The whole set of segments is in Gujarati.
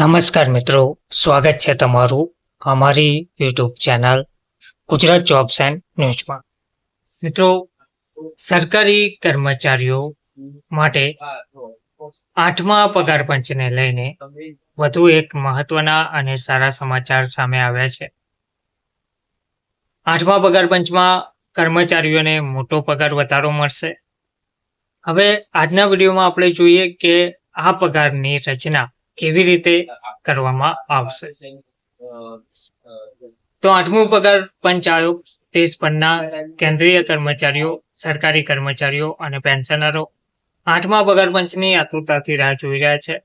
નમસ્કાર મિત્રો, સ્વાગત છે તમારું અમારી YouTube channel Gujarat jobs and ન્યૂઝમાં. મિત્રો, સરકારી કર્મચારીઓ માટે આઠમા પગાર પંચને લઈને વધુ એક મહત્વના અને સારા સમાચાર સામે આવ્યા છે. આઠમા પગાર પંચમાં કર્મચારીઓને મોટો પગાર વધારો મળશે. હવે આજના વિડીયોમાં આપણે જોઈએ કે આ પગારની રચના કેવી રીતે કરવામાં આવશે? તો આઠમું પગાર પંચ આયોગ દેશ પરના કેન્દ્રીય કર્મચારીઓ, સરકારી કર્મચારીઓ અને પેન્શનરો. આઠમા પગાર પંચની આતુરતાથી રાહ જોઈ રહ્યા છે.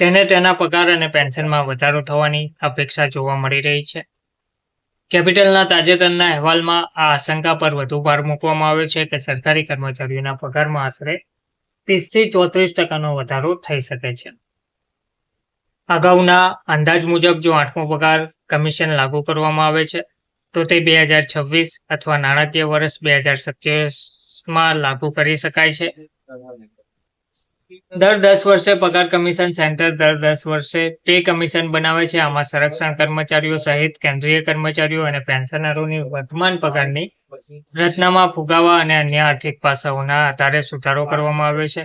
તેને તેના પગાર અને પેન્શનમાં વધારો થવાની અપેક્ષા જોવા મળી રહી છે. કેપિટલના તાજેતરના અહેવાલમાં આ આશંકા પર વધુ ભાર મૂકવામાં આવ્યો છે કે સરકારી કર્મચારીઓના પગારમાં આશરે ત્રીસથી ચોત્રીસ ટકાનો વધારો થઈ શકે છે. અગાઉના અંદાજ મુજબ જો આઠમો પગાર કમિશન લાગુ કરવામાં આવે છે, તો તે બે હજાર છવ્વીસ અથવા નાણાકીય વર્ષ બે હજાર સત્યાવીસમાં લાગુ કરી શકાય છે. દર દસ વર્ષે પગાર કમિશન સેન્ટર દર દસ વર્ષે પે કમિશન બનાવે છે. આમાં સંરક્ષણ કર્મચારીઓ સહિત કેન્દ્રીય કર્મચારીઓ અને પેન્શનરોની વર્તમાન પગારની રચનામાં ફુગાવા અને અન્ય આર્થિક પાસાઓના આધારે સુધારો કરવામાં આવ્યો છે.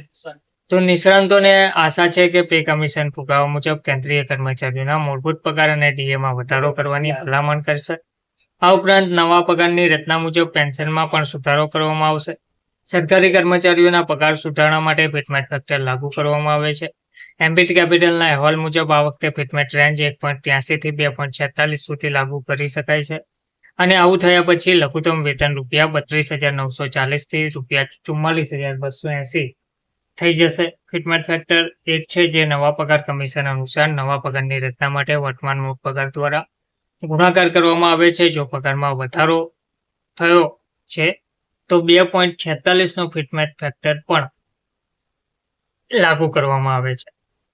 તો નિષ્ણાંતોને આશા છે કે પે કમિશન ફુગાવા મુજબ કેન્દ્રીય કર્મચારીઓના મૂળભૂત પગાર અને ડીએમાં વધારો કરવાની ભલામણ કરશે. આ ઉપરાંત નવા પગારની રચના મુજબ પેન્શનમાં પણ સુધારો કરવામાં આવશે. સરકારી કર્મચારીઓના પગાર સુધારણા માટે ફિટમેટ ફેક્ટર લાગુ કરવામાં આવે છે. એમ્બિટ કેપિટલના અહેવાલ મુજબ આ વખતે ફિટમેટ રેન્જ એક પોઈન્ટ ત્યાસીથી બે પોઈન્ટ છેતાલીસ સુધી લાગુ કરી શકાય છે. અને આવું થયા પછી લઘુત્તમ વેતન રૂપિયા બત્રીસ હજાર નવસો ચાલીસથી રૂપિયા ચુમ્માલીસ હજાર બસો એંસી થઈ જશે. ફિટમેટ ફેક્ટર એક છે જે નવા પગાર કમિશન અનુસાર નવા પગારની રચના માટે વર્તમાન મૂળ પગાર દ્વારા ગુણાકાર કરવામાં આવે છે. જો પગારમાં વધારો થયો છે, તો બે પોઈન્ટ છેતાલીસનો ફિટમેટ ફેક્ટર પણ લાગુ કરવામાં આવે છે.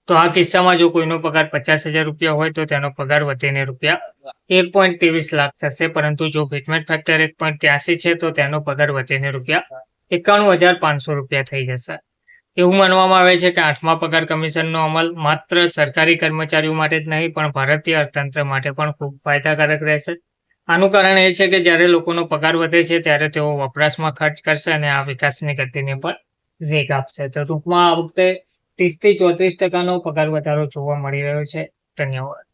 તો આ કિસ્સામાં જો કોઈનો પગાર પચાસ હજાર રૂપિયા હોય, તો તેનો પગાર વધીને રૂપિયા એક પોઈન્ટ ત્રેવીસ લાખ થશે. પરંતુ જો ફિટમેટ ફેક્ટર એક પોઈન્ટ ત્યાસી છે, તો તેનો પગાર વધીને રૂપિયા એકાણું હજાર પાંચસો રૂપિયા થઈ જશે. એવું માનવામાં આવે છે કે આઠમા પગાર કમિશનનો અમલ માત્ર સરકારી કર્મચારીઓ માટે જ નહીં, પણ ભારતીય અર્થતંત્ર માટે પણ ખૂબ ફાયદાકારક રહેશે. આનું કારણ એ છે કે જ્યારે લોકોનો પગાર વધે છે, ત્યારે તેઓ વપરાશમાં ખર્ચ કરશે અને આ વિકાસની ગતિને પણ વેગ આપશે. તો ટૂંકમાં આ વખતે ત્રીસથી ચોત્રીસ ટકાનો પગાર વધારો જોવા મળી રહ્યો છે. ધન્યવાદ.